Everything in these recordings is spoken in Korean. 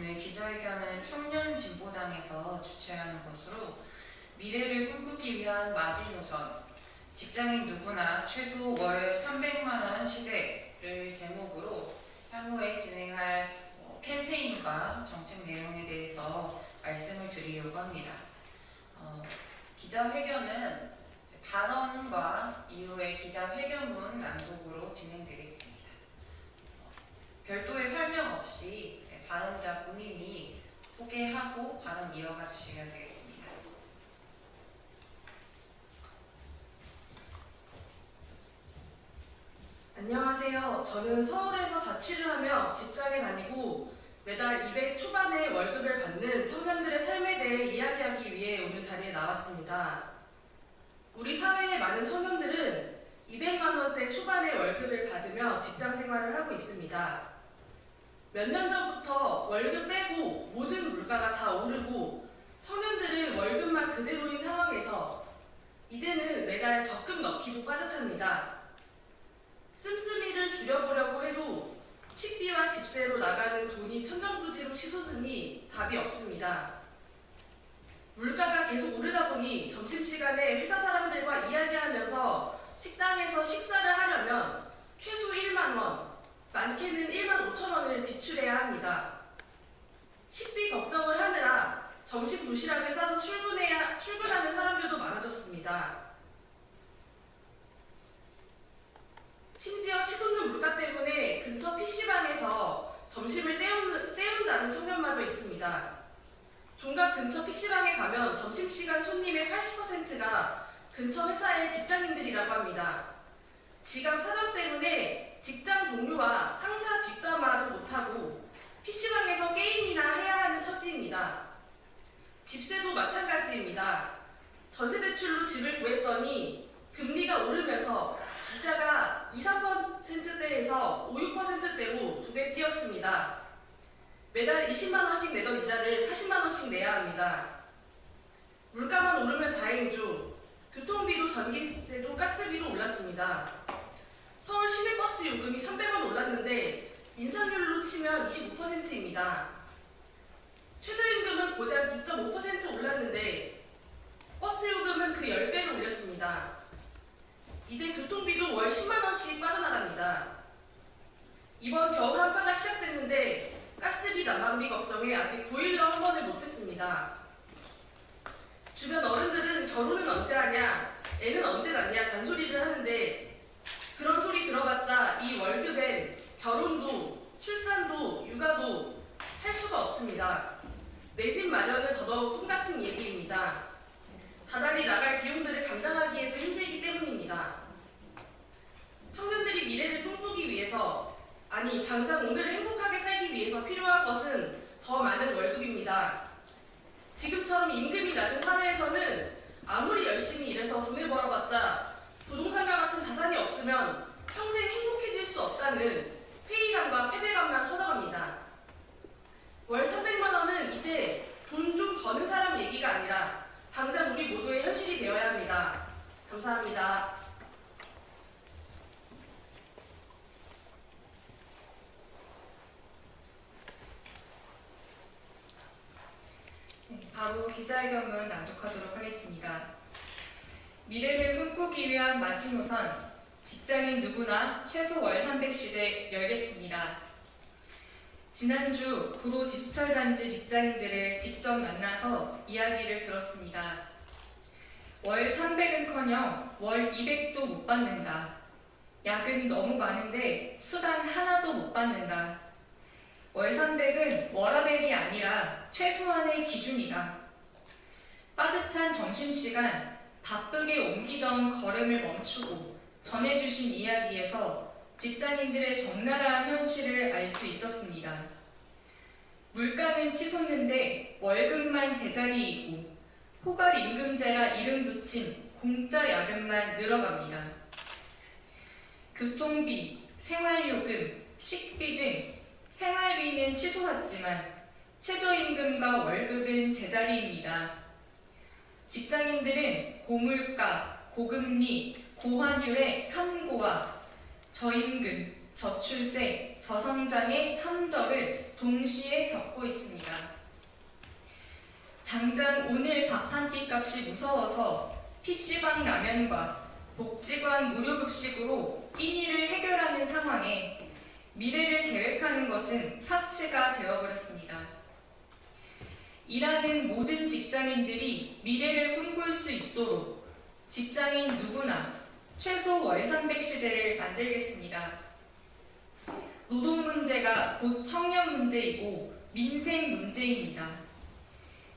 하는 청년 진보당에서 주최하는 것으로 미래를 꿈꾸기 위한 마지노선 직장인 누구나 최소 월 300만 원 시대를 제목으로 향후에 진행할 어, 캠페인과 정책 내용에 대해서 말씀을 드리려고 합니다. 어, 기자회견은 발언과 이후에 기자회견문 낭독으로 진행되겠습니다. 어, 별도의 설명 없이 네, 발언자 본인이 소개하고 발언 이어가 주시면 되겠습니다. 안녕하세요. 저는 서울에서 자취를 하며 직장에 다니고 매달 200 초반의 월급을 받는 청년들의 삶에 대해 이야기하기 위해 오늘 자리에 나왔습니다. 우리 사회의 많은 청년들은 200만 원대 초반의 월급을 받으며 직장 생활을 하고 있습니다. 몇 년 전부터 월급 빼고 모든 물가가 다 오르고 청년들은 월급만 그대로인 상황에서 이제는 매달 적금 넣기도 빠듯합니다. 씀씀이를 줄여보려고 해도 식비와 집세로 나가는 돈이 천정부지로 치솟으니 답이 없습니다. 물가가 계속 오르다 보니 점심시간에 회사 사람들과 이야기하면서 식당에서 식사를 하려면 최소 1만원, 많게는 1만 5천원을 지출해야 합니다. 식비 걱정을 하느라 점심 도시락을 싸서 출근해야, 출근하는 사람들도 많아졌습니다. 심지어 치솟는 물가 때문에 근처 PC방에서 점심을 때우는, 때운다는 청년마저 있습니다. 종각 근처 PC방에 가면 점심시간 손님의 80%가 근처 회사의 직장인들이라고 합니다. 지갑 사정 때문에 직장 동료와 상사 뒷담화도 못하고 PC방에서 게임이나 해야 하는 처지입니다. 집세도 마찬가지입니다. 전세 대출로 집을 구했더니 금리가 오르면서 이자가 2, 3%대에서 5, 6%대로 두 배 뛰었습니다. 매달 20만 원씩 내던 이자를 40만 원씩 내야 합니다. 물가만 오르면 다행이죠. 교통비도 전기세도 가스비도 올랐습니다. 서울 시내버스 요금이 300원 올랐는데 인상률로 치면 25%입니다. 최저임금은 고작 2.5% 올랐는데 버스 요금은 그 10배를 올렸습니다. 이제 교통비도 월 10만 원씩 빠져나갑니다. 이번 겨울 한파가 시작됐는데 가스비 난방비 걱정에 아직 보일러 한 번을 못했습니다. 주변 어른들은 결혼은 언제 하냐, 애는 언제 낳냐 잔소리를 하는데 그런 소리 들어봤자 이 월급엔 결혼도 출산도 육아도 할 수가 없습니다. 내 집 마련은 더더욱 꿈 같은 얘기입니다. 다달이 나갈 비용들을 감당하기에도 힘들기 때문입니다. 청년들이 미래를 꿈꾸기 위해서, 아니, 당장 오늘을 행복하게 살기 위해서 필요한 것은 더 많은 월급입니다. 지금처럼 임금이 낮은 사회에서는 아무리 열심히 일해서 돈을 벌어봤자 부동산과 같은 자산이 없으면 평생 행복해질 수 없다는 회의감과 패배감만 커져갑니다. 월 300만 원은 이제 돈 좀 버는 사람 얘기가 아니라 당장 우리 모두의 현실이 되어야 합니다. 감사합니다. 네, 바로 기자회견문 낭독하도록 하겠습니다. 미래를 꿈꾸기 위한 마지노선 직장인 누구나 최소 월 300시대 열겠습니다. 지난주 구로 디지털 단지 직장인들을 직접 만나서 이야기를 들었습니다. 월 300은커녕 월 200도 못 받는다. 야근 너무 많은데 수당 하나도 못 받는다. 월 300은 워라벨이 아니라 최소한의 기준이다. 빠듯한 점심시간 바쁘게 옮기던 걸음을 멈추고 전해주신 이야기에서 직장인들의 적나라한 현실을 알 수 있었습니다. 물가는 치솟는데 월급만 제자리이고 포괄 임금제라 이름 붙인 공짜 야근만 늘어갑니다. 교통비, 생활요금, 식비 등 생활비는 치솟았지만 최저임금과 월급은 제자리입니다. 직장인들은 고물가, 고금리, 고환율의 3고와 저임금, 저출세, 저성장의 3절을 동시에 겪고 있습니다. 당장 오늘 밥 한 끼 값이 무서워서 PC방 라면과 복지관 무료급식으로 끼니를 해결하는 상황에 미래를 계획하는 것은 사치가 되어버렸습니다. 일하는 모든 직장인들이 미래를 꿈꿀 수 있도록 직장인 누구나 최소 월 300 시대를 만들겠습니다. 노동 문제가 곧 청년 문제이고 민생 문제입니다.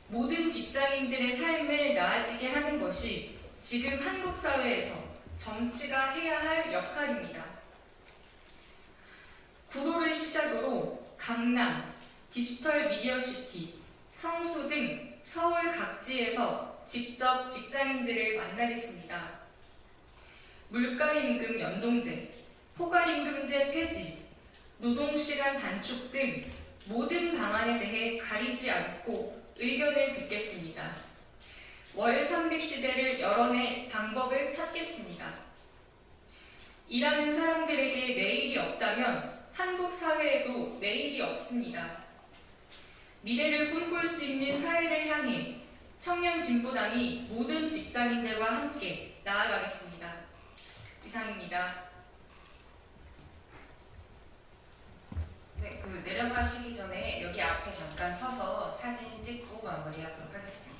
모든 직장인들의 삶을 나아지게 하는 것이 지금 한국 사회에서 정치가 해야 할 역할입니다. 구로를 시작으로 강남, 디지털 미디어시티, 성수 등 서울 각지에서 직접 직장인들을 만나겠습니다. 물가임금 연동제, 포괄임금제 폐지, 노동시간 단축 등 모든 방안에 대해 가리지 않고 의견을 듣겠습니다. 월 300 시대를 열어낼 방법을 찾겠습니다. 일하는 사람들에게 내일이 없다면 한국 사회에도 내일이 없습니다. 미래를 꿈꿀 수 있는 사회를 향해 청년 진보당이 모든 직장인들과 함께 나아가겠습니다. 이상입니다. 네, 그 내려가시기 전에 여기 앞에 잠깐 서서 사진 찍고 마무리하도록 하겠습니다.